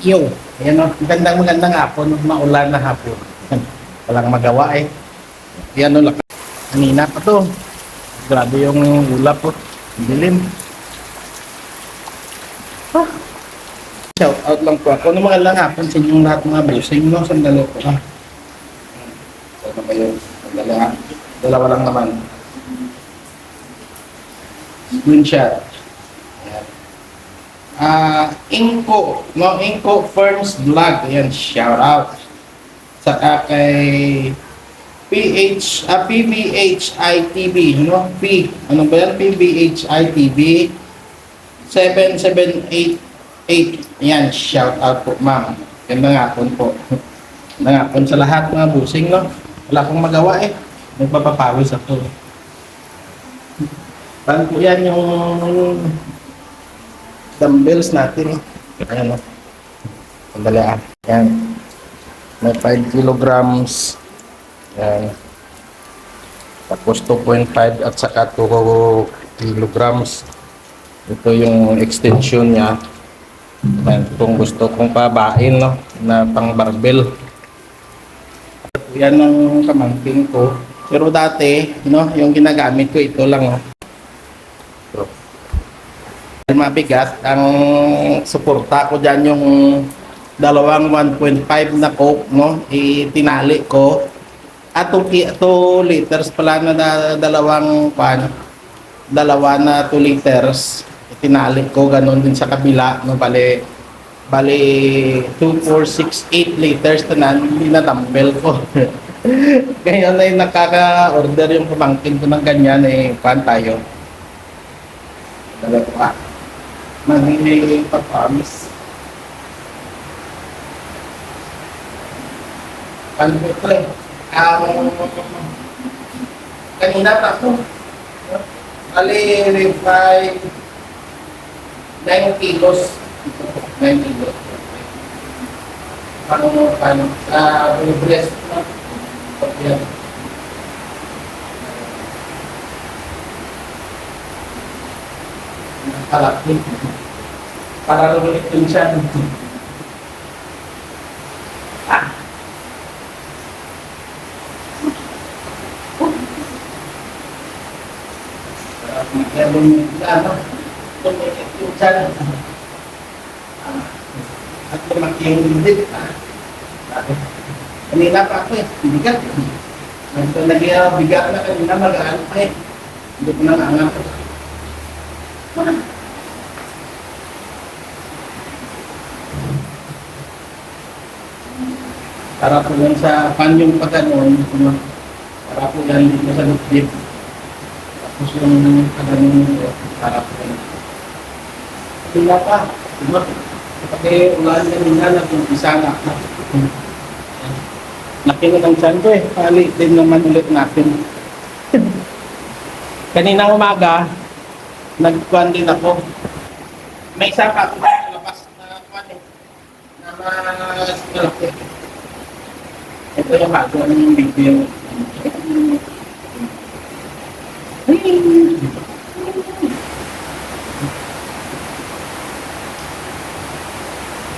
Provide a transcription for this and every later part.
Yo. Ayan o. Magandang magandang hapon. Maulan na hapon. Walang magawa eh. Ayan o. laki- Kanina pa to. Grabe yung ulap po. Dilim. Ah. Shout out lang po ako. Ano mga lang hapon sa inyong lahat mga blessing no? Sandali po ah. Ano ba ah. Dalawa lang naman. Screenshot. Ah, Inco, no, Inco Firms Vlog, ayan, shout out. Saka kay PH, ah, PBHITV, no, P, ano ba yan, PBHITV 7788, ayan, shout out po, ma'am. Ganda nga po po. Ganda nga po sa lahat mga busing, no. Wala akong magawa eh. Nagpapapawis ako. Paano po yan yung dumbbells natin. Ayan o. Sandali ah. Ayan. May 5 kilograms. Ayan. Tapos 2.5 at saka 2 kilograms. Ito yung extension niya. Ayan. Kung gusto kong pabain, no? Na pang barbell. Yan ang kamangking ko. Pero dati, no? Yung ginagamit ko, ito lang, oh. Mabigat ang suporta ko diyan yung dalawang 1.5 na coke no? Itinali ko. At 2 liters pala na da- dalawang pan dalawa na 2 liters itinali ko. Ganun din sa kabila no? Bali bali 2 4 6 8 liters na hindi na dumbbell ko. Ngayon ay nakaka-order yung pamangkin ko ng ganyan eh, pan tayo. Dalawa magiging performance. Ano ba ito eh? Ang kanina pa ako. Ali, reply 9 kilos. 9 kilos. Paano paano? Sa breast mo. Yan. Kalapit. Para lumilit yung siya. Ah! Kaya lumilit na, ano? Lumilit yung siya. Ah. At lumaki yung lindit. Ah. Sabi, Kanina pa ako eh, bigat. Nagto naging bigat na kanina mag-ano pa eh. Hindi ko na naangat. Para po yan sa panyong paganoon, ano, para po yan dito sa lupit. Tapos yung paganoon, para po yan. Wala pa. Diba? Kasi ulan kanina nag-umpisa na. Laki na ng tiyan eh. Pali din naman ulit natin. Kanina umaga, nagkuhan din ako. May isa pa ako sa labas na kuhan eh. Na mas malaki. Ito yung bago ng video.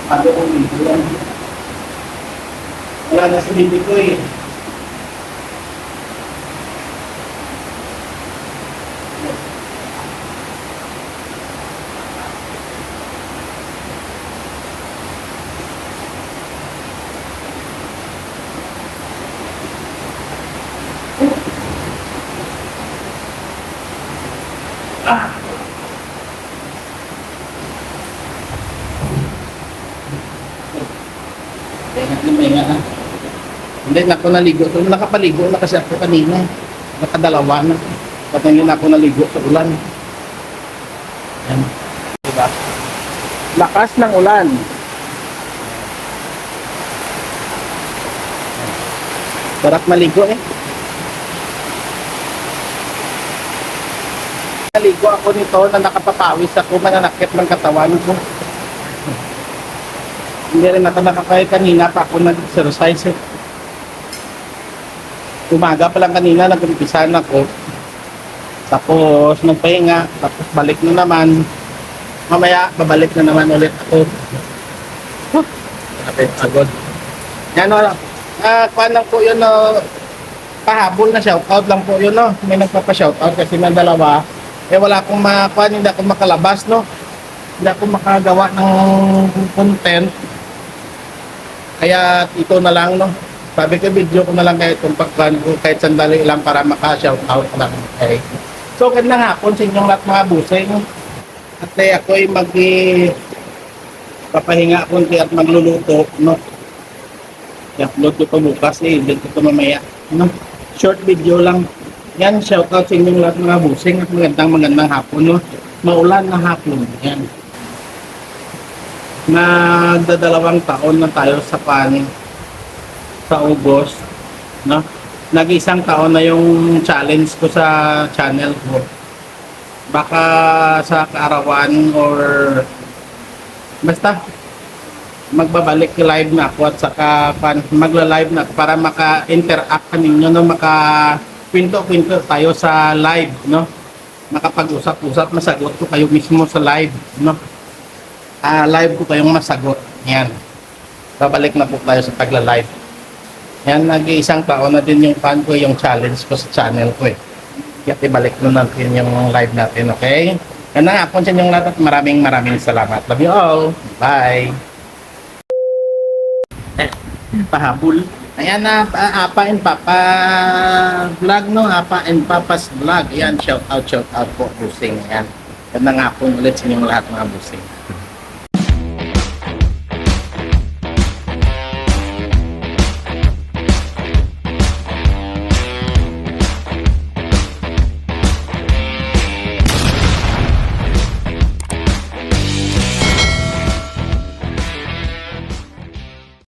Bago ng video. Wala na sa video ko eh. Tenga na may nga. Hindi na ako naligo. So, nakapaligo na kasi ako kanina. Nakadalawa na. Patangin ako naligo sa ulan. Yan. Diba? Lakas ng ulan. Sarap maligo eh. Naligo ako nito na nakapapawis ako, mananakit ng katawan ko. Hindi rin ako nakakaya kanina pa ako nag-exercise eh. Umaga pa lang kanina nag-umpisa na ako. Tapos nagpahinga, tapos balik na naman. Mamaya babalik na naman ulit ako. Huh. Kapit agad. Yan o, ah, kuha lang po yun o, pahabol na shoutout lang po yun no. May nagpapa-shoutout kasi ng dalawa. Eh wala akong makuha, hindi ako makalabas no. Hindi ako makagawa ng content. Kaya ito na lang no. Sabi ko video ko na lang kahit kung pagkan ko kahit sandali lang para maka-shoutout lang. Okay. So gandang hapon sa inyong lahat mga busing. At eh, ako ay mag papahinga konti at magluluto no. I-upload ko pa bukas eh, hindi ko mamaya. No? Short video lang. Yan, shoutout sa inyong lahat mga busing at magandang magandang hapon. No? Maulan na hapon. Yan. Nagdadalawang taon na tayo sa pan sa August. No? Nag-isang taon na yung challenge ko sa channel ko. Baka sa kaarawan or basta magbabalik live na ako at saka pan, magla-live na para maka-interact ka ninyo no maka kwento-kwento tayo sa live no makapag-usap-usap masagot ko kayo mismo sa live no ah live ko kayong masagot yan babalik na po tayo sa pagla-live yan nag-iisang taon na din yung fan ko yung challenge ko sa channel ko eh kaya ibalik na natin yung live natin okay yan na po sa inyong lahat at maraming maraming salamat love you all bye pahabol. Ayan na, pa- Apa and Papa vlog, no? Apa and Papa's vlog. Ayan, shout out, shout out po, busing. Ayan. Yan na nga po ulit sa inyong lahat mga busing.